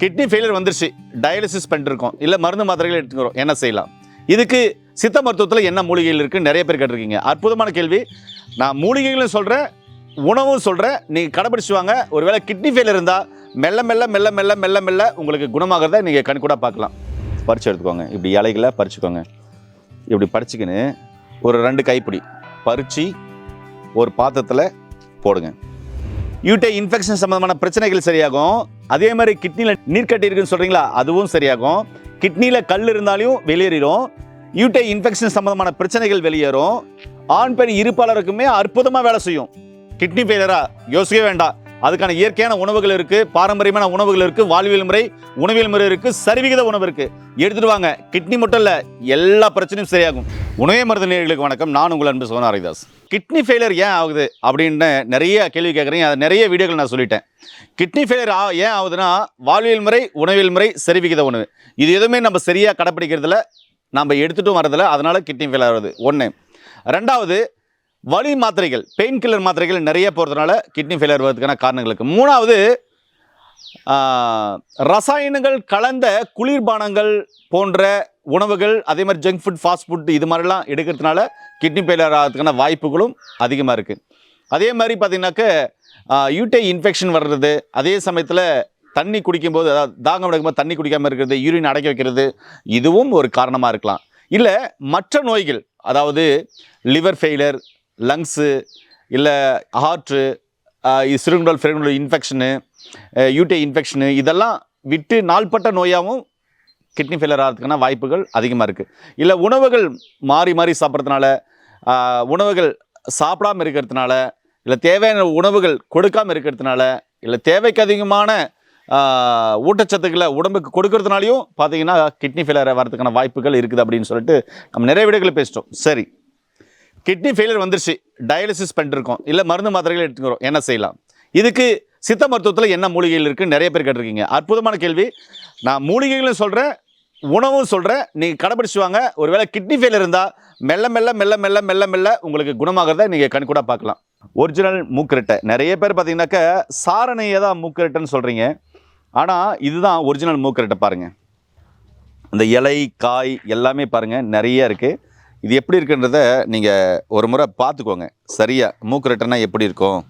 Kidney failure வந்துருச்சு. Dialysis பண்ணிட்டு இருக்கோம் இல்லை மருந்து மாத்திரைகள் எடுத்துக்கிறோம். என்ன செய்யலாம்? இதுக்கு சித்த மருத்துவத்தில் என்ன மூலிகைகள் இருக்குன்னு நிறைய பேர் கேட்டிருக்கீங்க. அற்புதமான கேள்வி. நான் மூலிகைகளும் சொல்கிறேன் உணவும் சொல்கிறேன் நீங்கள் கடைபிடிச்சு வாங்க. ஒருவேளை கிட்னி ஃபெயிலியர் இருந்தால் மெல்ல மெல்ல மெல்ல மெல்ல மெல்ல மெல்ல உங்களுக்கு குணமாகிறத நீங்கள் கண் கூட பார்க்கலாம். பறிச்சு எடுத்துக்கோங்க. இப்படி இலைகளை பறிச்சுக்கோங்க. இப்படி பறிச்சுக்கின்னு ஒரு ரெண்டு கைப்பிடி பறித்து ஒரு பாத்திரத்தில் போடுங்க. யூட்டை இன்ஃபெக்ஷன் சம்மந்தமான பிரச்சனைகள் சரியாகும். அதே மாதிரி கிட்னியில் நீர்க்கட்டி இருக்குன்னு சொல்கிறீங்களா அதுவும் சரியாகும். கிட்னியில் கல் இருந்தாலும் வெளியேறிடும் யூட்டை இன்ஃபெக்ஷன் சம்மந்தமான பிரச்சனைகள் வெளியேறும். ஆண் பெண் இருப்பாளருக்குமே அற்புதமாக வேலை செய்யும். கிட்னி ஃபெயிலரா யோசிக்கவே வேண்டாம். அதுக்கான இயற்கையான உணவுகள் இருக்குது பாரம்பரியமான உணவுகள் இருக்குது வாழ்வியல் முறை உணவியல் முறை இருக்குது சரிவிகித உணவு இருக்குது எடுத்துகிட்டு வாங்க. கிட்னி மட்டும் இல்லை எல்லா பிரச்சனையும் சரியாகும். உணவே மருந்து நேர்களுக்கு வணக்கம். நான் உங்கள் அன்பு சோனா ஹரிதாஸ். கிட்னி ஃபெயிலியர் ஏன் ஆகுது அப்படின்னு நிறைய கேள்வி கேட்குறீங்க. அது நிறைய வீடியோக்கள் நான் சொல்லிட்டேன். கிட்னி ஃபெயிலியர் ஆ ஏன் ஆகுதுன்னா வாழ்வியல் முறை உணவியல் முறை சரிவிகித உணவு. இது எதுவுமே நம்ம சரியாக கடைப்பிடிக்கிறதுல நம்ம எடுத்துகிட்டும் வரதில்ல அதனால் கிட்னி ஃபெயிலியர் ஆகுது. ஒன்று ரெண்டாவது வலி மாத்திரைகள் பெயின் கில்லர் மாத்திரைகள் நிறைய போகிறதுனால கிட்னி ஃபெயிலியர் வருவதுக்கான காரணங்களுக்கு. இருக்குது மூணாவது ரசாயனங்கள் கலந்த குளிர்பானங்கள் போன்ற உணவுகள் அதே மாதிரி ஜங்க் ஃபுட் ஃபாஸ்ட் ஃபுட் இது மாதிரிலாம் எடுக்கிறதுனால கிட்னி ஃபெயிலியர் ஆகிறதுக்கான வாய்ப்புகளும் அதிகமாக இருக்குது அதே மாதிரி பார்த்தீங்கன்னாக்க யூட்டை இன்ஃபெக்ஷன் வர்றது அதே சமயத்தில் தண்ணி குடிக்கும்போது அதாவது தாகம் எடுக்கும்போது தண்ணி குடிக்காமல் இருக்கிறது யூரின் அடைக்க வைக்கிறது இதுவும் ஒரு காரணமாக இருக்கலாம். இல்லை மற்ற நோய்கள் அதாவது லிவர் ஃபெயிலியர் லங்ஸு இல்லை ஹார்ட்டு சிறுகுடல் பெருங்குடல் இன்ஃபெக்ஷனு யூட்டை இன்ஃபெக்ஷனு இதெல்லாம் விட்டு நாள்பட்ட நோயாகவும் கிட்னி ஃபெயிலர் ஆகிறதுக்கான வாய்ப்புகள் அதிகமாக இருக்குது இல்லை உணவுகள் மாறி மாறி சாப்பிட்றதுனால உணவுகள் சாப்பிடாம இருக்கிறதுனால இல்லை தேவையான உணவுகள் கொடுக்காமல் இருக்கிறதுனால இல்லை தேவைக்கு அதிகமான ஊட்டச்சத்துக்களை உடம்புக்கு கொடுக்கறதுனாலையும் பார்த்தீங்கன்னா கிட்னி ஃபெயிலர் வரதுக்கான வாய்ப்புகள் இருக்குது அப்படின்னு சொல்லிட்டு நம்ம நிறைய வீடுகளை பேசிட்டோம். சரி. கிட்னி ஃபெயிலியர் வந்துருச்சு. டயாலிசிஸ் பண்ணிருக்கோம். இல்லை மருந்து மாத்திரைகள் எடுத்துக்கிறோம். என்ன செய்யலாம்? இதுக்கு சித்த மருத்துவத்தில் என்ன மூலிகைகள் இருக்குன்னு நிறைய பேர் கேட்டிருக்கீங்க. அற்புதமான கேள்வி. நான் மூலிகைகளும் சொல்கிறேன் உணவும் சொல்கிறேன் நீங்கள் கடைபிடிச்சு வாங்க ஒருவேளை கிட்னி ஃபெயிலியர் இருந்தால் மெல்ல மெல்ல மெல்ல மெல்ல மெல்ல மெல்ல உங்களுக்கு குணமாகிறத நீங்கள் கண்கூட பார்க்கலாம். ஒரிஜினல் மூக்கரட்டை. நிறைய பேர் பார்த்தீங்கன்னாக்க சாரணையை தான் மூக்கரட்டைன்னு சொல்கிறீங்க ஆனால் இதுதான் ஒரிஜினல் மூக்கரட்டை பாருங்கள் இந்த இலை காய் எல்லாமே பாருங்கள் நிறைய இருக்குது இது எப்படி இருக்குன்றத நீங்கள் ஒரு முறை பார்த்துக்கோங்க. சரியாக மூக்குரட்டைனா எப்படி இருக்கும்?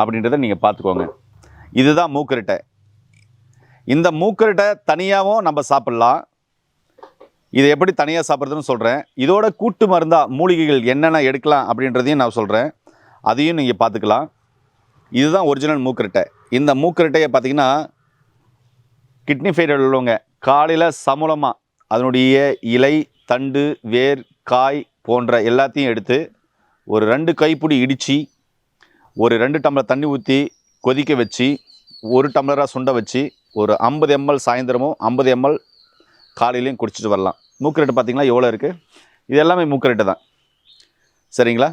அப்படின்றத நீங்கள் பார்த்துக்கோங்க. இதுதான் மூக்குரட்டை. இந்த மூக்குரட்டை தனியாகவும் நம்ம சாப்பிட்லாம். இதை எப்படி தனியாக சாப்பிட்றதுன்னு சொல்கிறேன் இதோட கூட்டு மருந்தாக மூலிகைகள் என்னென்ன எடுக்கலாம் அப்படின்றதையும் நான் சொல்கிறேன் அதையும் நீங்கள் பார்த்துக்கலாம். இதுதான் ஒரிஜினல் மூக்குரட்டை. இந்த மூக்குரட்டையை பார்த்தீங்கன்னா கிட்னி ஃபெயிலியர் உள்ளவங்க காலையில் சமூலமாக அதனுடைய இலை தண்டு வேர் காய் போன்ற எல்லாத்தையும் எடுத்து ஒரு ரெண்டு கைப்பிடி இடித்து ஒரு ரெண்டு டம்ளர் தண்ணி ஊற்றி கொதிக்க வச்சு ஒரு டம்ளராக சுண்ட வச்சு ஒரு ஐம்பது எம்எல் சாயந்தரமும் ஐம்பது எம்எல் காலையிலையும் குடிச்சிட்டு வரலாம். மூக்கரெட்டு பார்த்திங்கன்னா எவ்வளோ இருக்குது இது எல்லாமே மூக்கரெட்டு தான். சரிங்களா?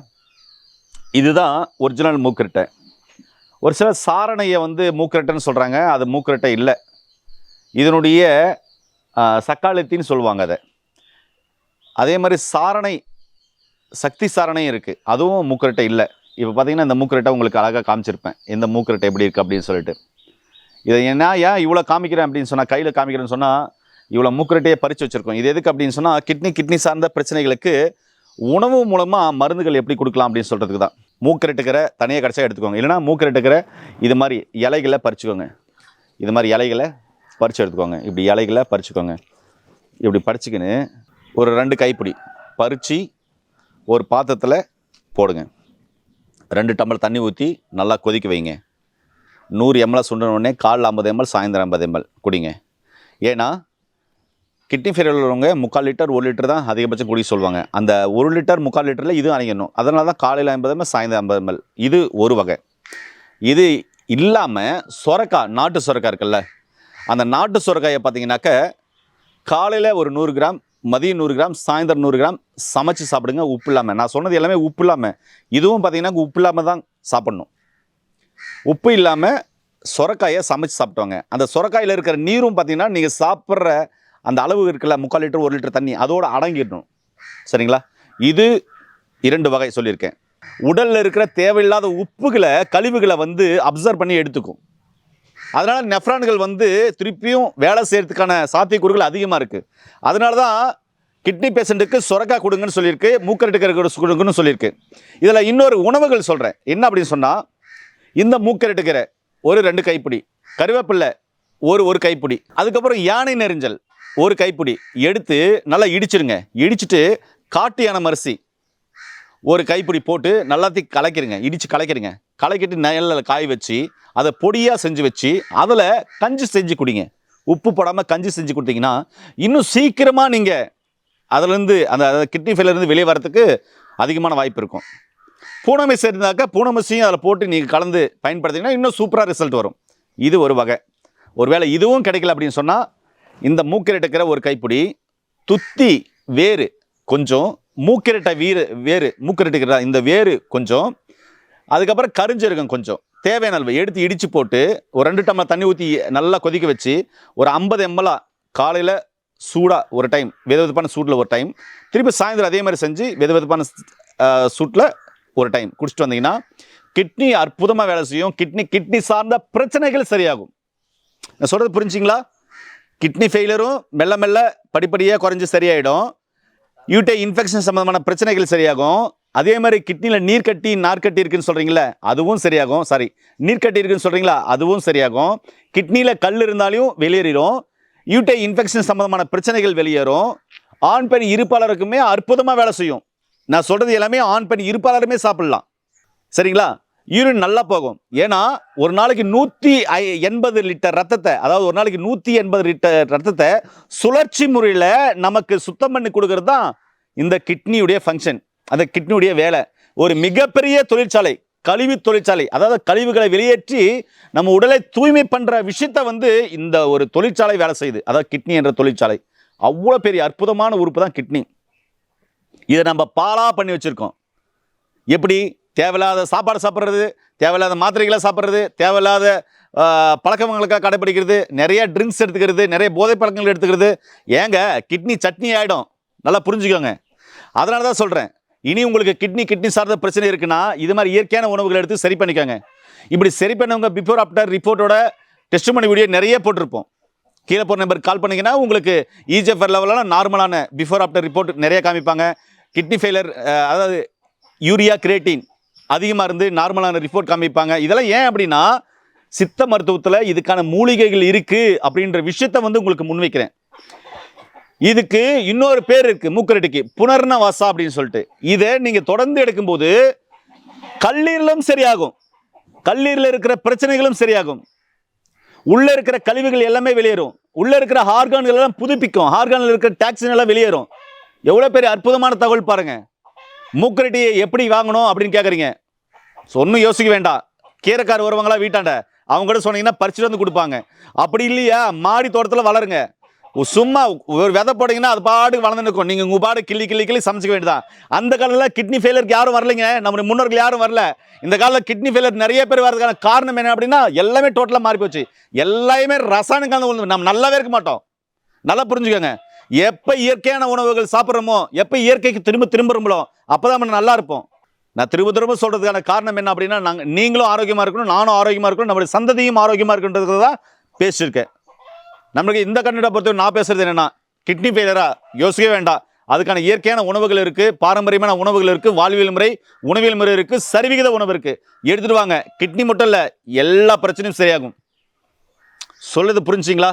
இதுதான் ஒரிஜினல் மூக்கரெட்டை ஒரு சில சாரணையை வந்து மூக்கரெட்டைன்னு சொல்கிறாங்க அது மூக்கரட்டை இல்லை. இதனுடைய சக்காலத்தின்னு சொல்லுவாங்க அதை. அதே மாதிரி சாரணை சக்தி சாரணையும் இருக்குது அதுவும் மூக்கரட்டை இல்லை. இப்போ பார்த்தீங்கன்னா இந்த மூக்கரட்டை உங்களுக்கு அழகாக காமிச்சிருப்பேன். இந்த மூக்கரட்டை எப்படி இருக்குது அப்படின்னு சொல்லிட்டு. இதை என்ன ஏன் இவ்வளோ காமிக்கிறேன் அப்படின்னு சொன்னால் கையில் காமிக்கிறேன்னு சொன்னால் இவ்வளோ மூக்கரட்டையே பறித்து வச்சுருக்கோம். இது எதுக்கு அப்படின்னு சொன்னால் கிட்னி கிட்னி சார்ந்த பிரச்சனைகளுக்கு உணவு மூலமாக மருந்துகள் எப்படி கொடுக்கலாம் அப்படின்னு சொல்கிறதுக்கு தான். மூக்கரட்டுக்கிற தனியாக கிடச்சா எடுத்துக்கோங்க. இல்லைனா மூக்கரட்டுக்கிற இது மாதிரி இலைகளை பறிச்சுக்கோங்க. இது மாதிரி இலைகளை பறித்து எடுத்துக்கோங்க. இப்படி இலைகளை பறிச்சுக்கோங்க. இப்படி பறிச்சுக்கின்னு ஒரு ரெண்டு கைப்பிடி. பறித்து ஒரு பாத்திரத்தில் போடுங்க. ரெண்டு டம்ளர் தண்ணி ஊற்றி நல்லா கொதிக்க வைங்க. நூறு எம்எல் சுண்டின காலில் ஐம்பது எம்எல் சாயந்தரம் ஐம்பது எம்எல் குடிங்க. ஏன்னா கிட்னி ஃபெயில் உள்ளவங்க முக்கால் லிட்டர் ஒரு லிட்டர் தான் அதிகபட்சம் குடிக்க சொல்லுவாங்க. அந்த ஒரு லிட்டர் முக்கால் லிட்டரில் இது அணைக்கணும் அதனால தான் காலையில் ஐம்பது எம்எல் சாயந்தரம் ஐம்பது எம்எல் இது ஒரு வகை. இது இல்லாமல் சொரக்காய் நாட்டு சொரக்காய் இருக்குல்ல. அந்த நாட்டு சொரக்காயை பார்த்தீங்கன்னாக்க காலையில் ஒரு நூறு கிராம் மதியம் நூறு கிராம் சாயந்தரம் நூறு கிராம் சமைச்சு சாப்பிடுங்க உப்பு இல்லாமல் நான் சொன்னது எல்லாமே உப்பு இல்லாமல் இதுவும் பார்த்தீங்கன்னா உப்பு இல்லாமல் தான் சாப்பிட்ணும். உப்பு இல்லாமல் சொரக்காயை சமைச்சு சாப்பிட்டோங்க அந்த சொரக்காயில் இருக்கிற நீரும் பார்த்தீங்கன்னா நீங்கள் சாப்பிட்ற அந்த அளவு இருக்குல்ல முக்கால் லிட்டர் ஒரு லிட்டர் தண்ணி அதோடு அடங்கிடணும். சரிங்களா? இது இரண்டு வகை சொல்லியிருக்கேன். உடலில் இருக்கிற தேவையில்லாத உப்புகளை கழிவுகளை வந்து அப்சர்வ் பண்ணி எடுத்துக்கும். அதனால் நெஃப்ரான்கள் வந்து திருப்பியும் வேலை செய்கிறதுக்கான சாத்தியக்கூறுகள் அதிகமாக இருக்குது அதனால தான் கிட்னி பேஷண்ட்டுக்கு சுரக்கா கொடுங்கன்னு சொல்லியிருக்கு மூக்கரட்டுக்கிற கொடுங்கன்னு சொல்லியிருக்கு. இதில் இன்னொரு உணவுகள் சொல்கிறேன் என்ன அப்படின்னு சொன்னால் இந்த மூக்கரட்டுக்கிற ஒரு ரெண்டு கைப்பிடி கருவேப்பில்லை ஒரு ஒரு கைப்பிடி அதுக்கப்புறம் யானை நெரிஞ்சல் ஒரு கைப்பிடி எடுத்து நல்லா இடிச்சிருங்க. இடிச்சிட்டு காட்டு யானை மரிசி ஒரு கைப்பிடி போட்டு நல்லாத்தையும் கலக்கிருங்க இடித்து கலக்கிருங்க. களைக்கட்டி நெல்லில் காய வச்சு அதை பொடியாக செஞ்சு வச்சு அதில் கஞ்சி செஞ்சு குடிங்க. உப்பு போடாமல் கஞ்சி செஞ்சு கொடுத்தீங்கன்னா இன்னும் சீக்கிரமாக நீங்கள் அதுலேருந்து அந்த கிட்னி ஃபெயிலருந்து வெளியே வரத்துக்கு அதிகமான வாய்ப்பு இருக்கும். பூனமிஸ் இருந்தாக்கா பூனமிசையும் அதில் போட்டு நீங்கள் கலந்து பயன்படுத்திங்கன்னா இன்னும் சூப்பராக ரிசல்ட் வரும். இது ஒரு வகை. ஒருவேளை இதுவும் கிடைக்கல அப்படின்னு சொன்னால் இந்த மூக்கிரட்டுக்கிற ஒரு கைப்பிடி துத்தி வேறு கொஞ்சம் மூக்கிரட்டை வீறு வேறு மூக்கிரட்டுக்கிற இந்த வேறு கொஞ்சம் அதுக்கப்புறம் கரிஞ்சிருக்கும் கொஞ்சம். தேவையான அளவு. எடுத்து இடித்து போட்டு ஒரு ரெண்டு டம்ளர் தண்ணி ஊற்றி நல்லா கொதிக்க வச்சு ஒரு ஐம்பது எம்எல்ஆ காலையில் சூடாக ஒரு டைம் வெது வெதுப்பான சூட்டில் ஒரு டைம் திருப்பி சாயந்தரம் அதே மாதிரி செஞ்சு வெது வெதுப்பான சூட்டில் ஒரு டைம் குடிச்சிட்டு வந்தீங்கன்னா கிட்னி அற்புதமாக வேலை செய்யும். கிட்னி கிட்னி சார்ந்த பிரச்சனைகள் சரியாகும். நான் சொல்கிறது புரிஞ்சிங்களா? கிட்னி ஃபெயிலியரும் மெல்ல மெல்ல படிப்படியாக குறைஞ்சி சரியாயிடும். யூட்டை இன்ஃபெக்ஷன் சம்மந்தமான பிரச்சனைகள் சரியாகும். அதே மாதிரி கிட்னியில் நீர்க்கட்டி நார்கட்டி இருக்குன்னு சொல்கிறீங்களே அதுவும் சரியாகும். சாரி நீர்க்கட்டி இருக்குன்னு சொல்கிறீங்களா அதுவும் சரியாகும். கிட்னியில் கல் இருந்தாலும் வெளியேறிடும் யூட்டை இன்ஃபெக்ஷன் சம்மந்தமான பிரச்சனைகள் வெளியேறும். ஆண் பெண் இருப்பாளருக்குமே அற்புதமாக வேலை செய்யும். நான் சொல்கிறது எல்லாமே ஆண் பெண் இருப்பாளருமே சாப்பிட்லாம். சரிங்களா? யூரின் நல்லா போகும். ஏன்னா ஒரு நாளைக்கு நூற்றி ஐ எண்பது லிட்டர் ரத்தத்தை அதாவது ஒரு நாளைக்கு நூற்றி எண்பது லிட்டர் ரத்தத்தை சுழற்சி முறையில் நமக்கு சுத்தம் பண்ணி கொடுக்கறது தான் இந்த கிட்னியுடைய ஃபங்க்ஷன் அந்த கிட்னியுடைய வேலை. ஒரு மிகப்பெரிய தொழிற்சாலை கழிவு தொழிற்சாலை அதாவது கழிவுகளை வெளியேற்றி நம்ம உடலை தூய்மை பண்ணுற விஷயத்த வந்து இந்த ஒரு தொழிற்சாலை வேலை செய்யுது. அதாவது கிட்னி என்ற தொழிற்சாலை. அவ்வளோ பெரிய அற்புதமான உறுப்பு தான் கிட்னி. இதை நம்ம பாலாக பண்ணி வச்சுருக்கோம். எப்படி? தேவையில்லாத சாப்பாடு சாப்பிட்றது தேவையில்லாத மாத்திரைகளை சாப்பிட்றது தேவையில்லாத பழக்கவங்களுக்காக கடைப்பிடிக்கிறது நிறைய ட்ரிங்க்ஸ் எடுத்துக்கிறது நிறைய போதை பழக்கங்கள் எடுத்துக்கிறது. ஏங்க கிட்னி சட்னி ஆகிடும் நல்லா புரிஞ்சுக்கோங்க. அதனால தான் சொல்கிறேன் இனி உங்களுக்கு கிட்னி கிட்னி சார்ந்த பிரச்சனை இருக்குன்னா இது மாதிரி இயற்கையான உணவுகளை எடுத்து சரி பண்ணிக்கோங்க. இப்படி சரி பண்ணவங்க பிஃபோர் ஆஃப்டர் ரிப்போர்ட்டோட டெஸ்ட் பண்ணி வீடியோ நிறைய போட்டிருப்போம். கீழே போகிற நம்பருக்கு கால் பண்ணிங்கன்னா உங்களுக்கு இஜிஎஃப்ஆர் லெவலில் நார்மலான பிஃபோர் ஆஃப்டர் ரிப்போர்ட் நிறைய காமிப்பாங்க. கிட்னி ஃபெயிலர் அதாவது யூரியா கிரேட்டின் அதிகமாக இருந்து நார்மலான ரிப்போர்ட் காமிப்பாங்க. இதெல்லாம் ஏன் அப்படின்னா சித்த மருத்துவத்தில் இதுக்கான மூலிகைகள் இருக்குது அப்படின்ற விஷயத்த வந்து உங்களுக்கு முன்வைக்கிறேன். இதுக்கு இன்னொரு பேர் இருக்குது மூக்கரட்டிக்கு புனர்னவாசா அப்படின்னு சொல்லிட்டு. இதை நீங்கள் தொடர்ந்து எடுக்கும்போது கல்லீரலும் சரியாகும். கல்லீரில் இருக்கிற பிரச்சனைகளும் சரியாகும். உள்ள இருக்கிற கழிவுகள் எல்லாமே வெளியேறும். உள்ள இருக்கிற ஹார்கான்கள் எல்லாம் புதுப்பிக்கும். ஹார்கானில் இருக்கிற டாக்ஸின் எல்லாம் வெளியேறும். எவ்வளோ பெரிய அற்புதமான தகவல் பாருங்க. மூக்கரட்டியை எப்படி வாங்கணும் அப்படின்னு கேட்குறீங்க ஒன்றும் யோசிக்க வேண்டாம். கீரைக்கார் வருவாங்களா வீட்டாண்ட. அவங்க கூட சொன்னீங்கன்னா பறிச்சுட்டு வந்து கொடுப்பாங்க. அப்படி இல்லையா? மாடி தோட்டத்தில் வளருங்க. சும்மா ஒரு விதை போட்டிங்கன்னா அது பாட்டுக்கு வளர்ந்து நிற்கும். நீங்கள் உங்கள் பாடு கிள்ளி கிள்ளி கிள்ளி சமைச்சிக்க வேண்டியதான் அந்த காலத்தில் கிட்னி ஃபெயிலருக்கு யாரும் வரலைங்க. நம்ம முன்னோர்கள் யாரும் வரல. இந்த காலத்தில் கிட்னி ஃபெயிலர் நிறைய பேர் வரதுக்கான காரணம் என்ன அப்படின்னா எல்லாமே டோட்டலாக மாறி போச்சு. எல்லாமே ரசாயன கலந்து உணவு. நம்ம நல்லாவே இருக்க மாட்டோம். நல்லா புரிஞ்சுக்கோங்க. எப்போ இயற்கையான உணவுகள் சாப்பிட்றோமோ எப்போ இயற்கைக்கு திரும்ப திரும்புகிறோமோ அப்போ தான் நம்ம நல்லா இருப்போம். நான் திரும்ப திரும்ப சொல்கிறதுக்கான காரணம் என்ன அப்படின்னா நாங்கள் நீங்களும் ஆரோக்கியமாக இருக்கணும் நானும் ஆரோக்கியமாக இருக்கணும் நம்மளுடைய சந்ததியும் ஆரோக்கியமாக இருக்குன்றதுக்கு தான் பேசியிருக்கேன். நம்மளுக்கு இந்த கண்ணீரை பொறுத்தவரை நான் பேசுறது என்னன்னா கிட்னி ஃபெயிலரா யோசிக்க வேண்டாம். அதுக்கான இயற்கையான உணவுகள் இருக்கு பாரம்பரியமான உணவுகள் இருக்கு வாழ்வியல் முறை உணவியல் முறை இருக்கு சரிவிகித உணவு இருக்கு. எடுத்துட்டு வாங்க. கிட்னி மட்டும் இல்லை எல்லா பிரச்சனையும் சரியாகும். சொல்லுது புரிஞ்சிங்களா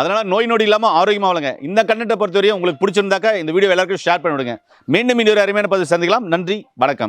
அதனால் நோய் நொடி இல்லாமல் ஆரோக்கியமாக வளங்க இந்த கண்டென்ட்டை பொறுத்தவரையும் உங்களுக்கு பிடிச்சிருந்தாக்கா இந்த வீடியோ எல்லாருக்கும் ஷேர் பண்ணி விடுங்க மீண்டும் இன்னொரு அருமையான பதிவு சந்திக்கலாம். நன்றி வணக்கம்.